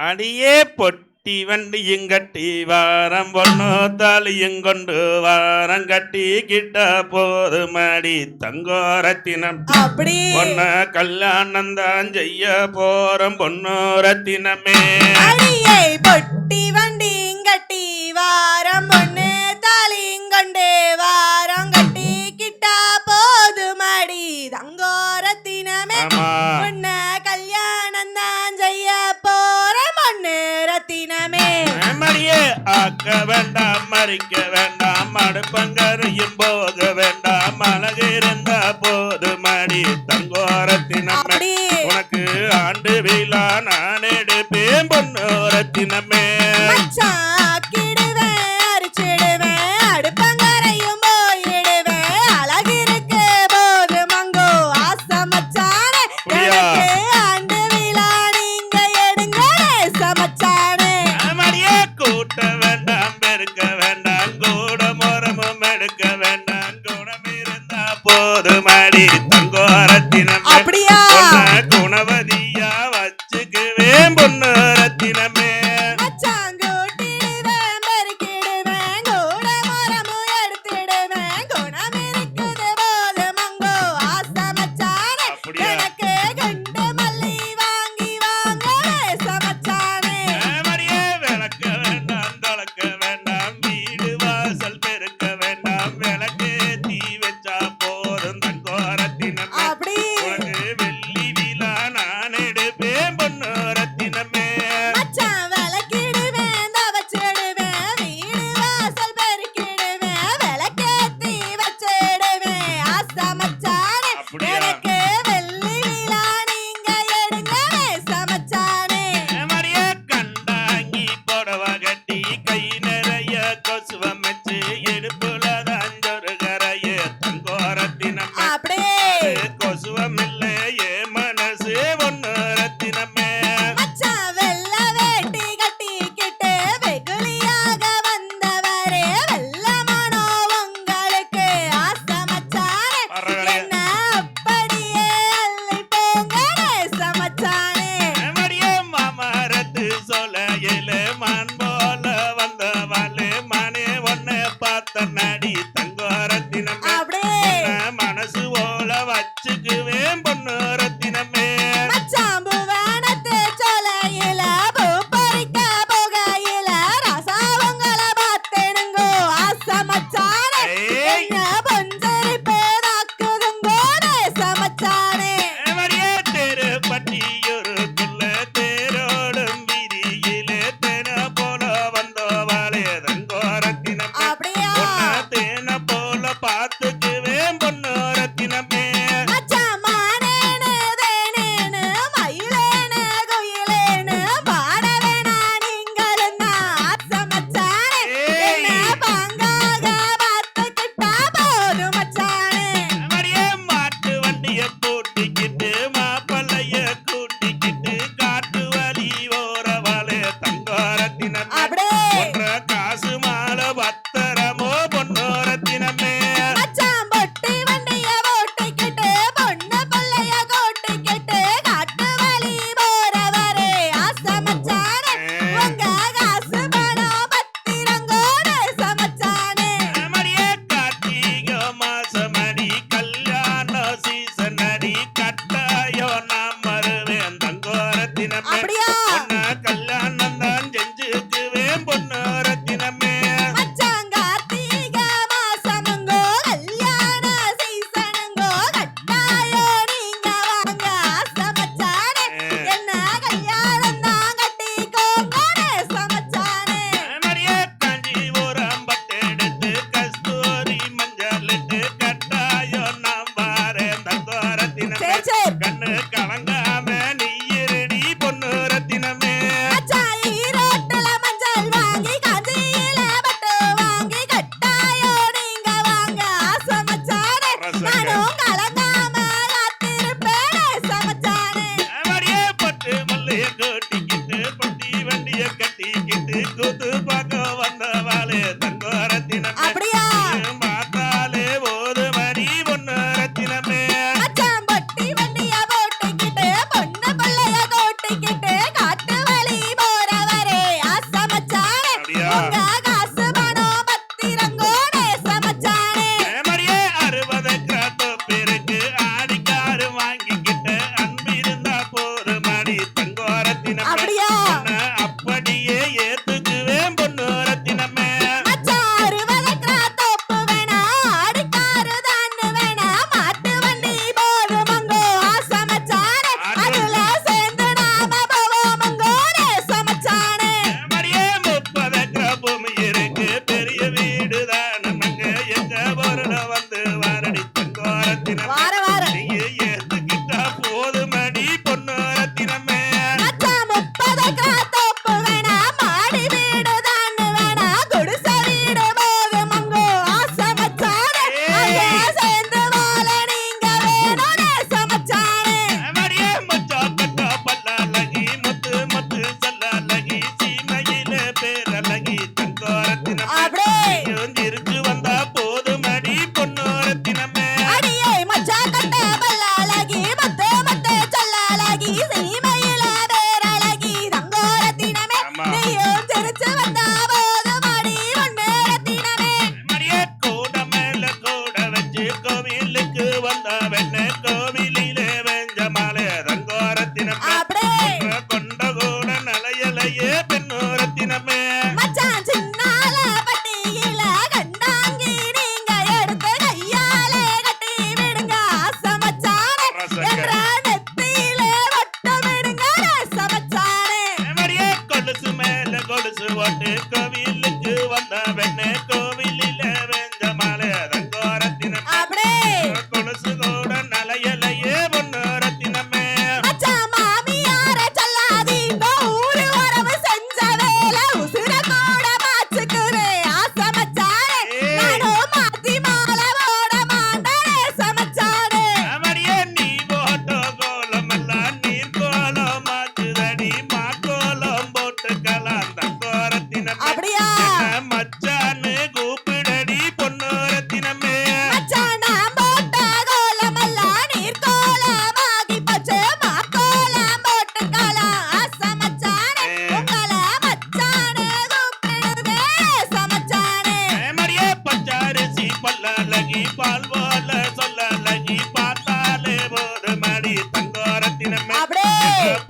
அடியே பொட்டி வண்டி இங்கட்டி வாரம் பொண்ணு தாலியங்கொண்டு வாரம் கட்டி கிட்ட போது மாடி தங்கோரத்தினம். அப்படி. பொண்ணு கல்யாணம் தான் செய்ய போறோம் பொண்ணு மடியே ஆக்க வேண்டாம் மறிக்க வேண்டாம் அடுப்பங்கரையும் போக வேண்டாம் அழகு இருந்த போது மடி தங்கோரத்தினம் உனக்கு ஆண்டு விழா நான் எடுப்பேன் பொன்னோரத்தினமே இருக்க வச்சுக்குவேன் அப்படியா? கூத்து பார்க்க வந்தவாளே தங்க ரத்தினம் அப்படியா? பார்த்தாலே போது மணி பொண்ணு ரத்தினமே பொண்ணு அப்படியே